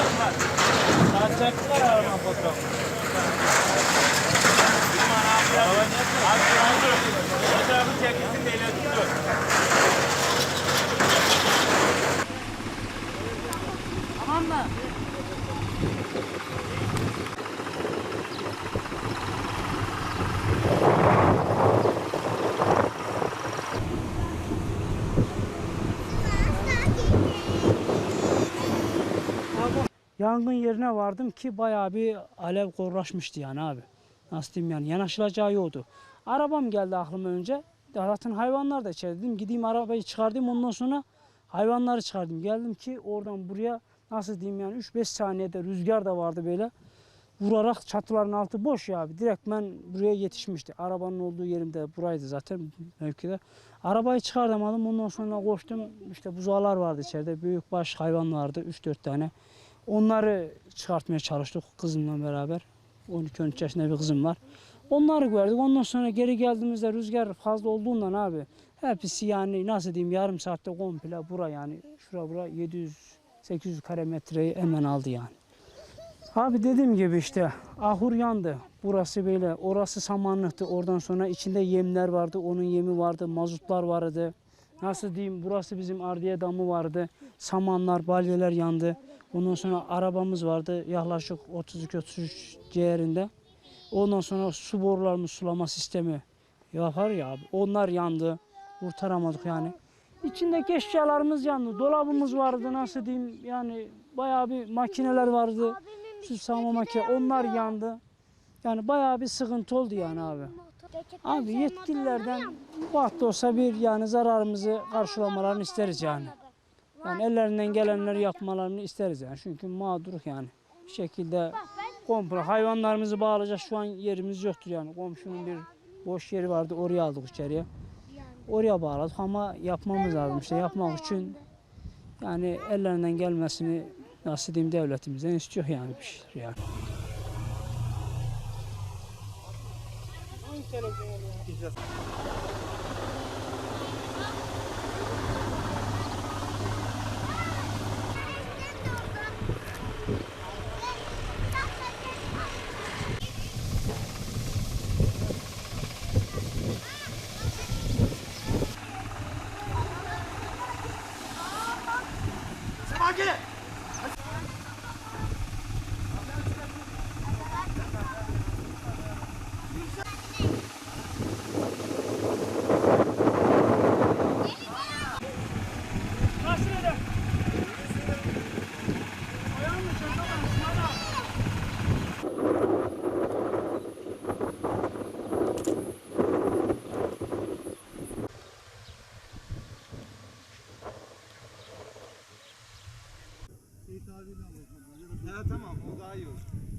Saat çektiler arabanın fotoğrafı. Fotoğrafı çekilsin de iletsin dur. Tamam mı? Yangın yerine vardım ki bayağı bir alev korlaşmıştı yani abi. Nasıl diyeyim yani yanaşılacağı yoktu. Arabam geldi aklıma önce. Zaten hayvanlar da içeride dedim. Gideyim arabayı çıkardım ondan sonra hayvanları çıkardım. Geldim ki oradan buraya nasıl diyeyim yani 3-5 saniyede rüzgar da vardı böyle. Vurarak çatıların altı boş ya abi. Direkt ben buraya yetişmişti. Arabanın olduğu yerimde buraydı zaten mevkide. Arabayı çıkartamadım. Ondan sonra koştum. İşte buzağlar vardı içeride. Büyükbaş hayvan vardı. 3-4 tane. Onları çıkartmaya çalıştık kızımla beraber. 12-13 yaşında bir kızım var. Onları gördük. Ondan sonra geri geldiğimizde rüzgar fazla olduğundan abi hepsi yani nasıl diyeyim yarım saatte komple bura yani şura bura 700-800 kare metreyi hemen aldı yani. Abi dediğim gibi işte ahur yandı. Burası böyle. Orası samanlıktı. Oradan sonra içinde yemler vardı. Onun yemi vardı. Mazutlar vardı. Nasıl diyeyim burası bizim ardiye damı vardı. Samanlar, balyeler yandı. Ondan sonra arabamız vardı. Yaklaşık 32-33 ciğerinde. Ondan sonra su borularımız sulama sistemi yapar ya abi. Onlar yandı. Kurtaramadık yani. İçindeki eşyalarımız yandı. Dolabımız vardı nasıl diyeyim yani bayağı bir makineler vardı. Su sağma makine onlar yandı. Yani bayağı bir sıkıntı oldu yani abi. Abi yetkililerden vakti olsa bir yani zararımızı karşılamalarını isteriz yani. Yani ellerinden gelenleri yapmalarını isteriz yani. Çünkü mağduruk yani. Bir şekilde komple hayvanlarımızı bağlayacak şu an yerimiz yoktur yani. Komşunun bir boş yeri vardı oraya aldık içeriye. Oraya bağladık ama yapmamız lazım işte yapmak için yani ellerinden gelmesini nasıl diyeyim devletimizden istiyor yani bir şeyler yani. Just... Ya tamam o daha iyi olur.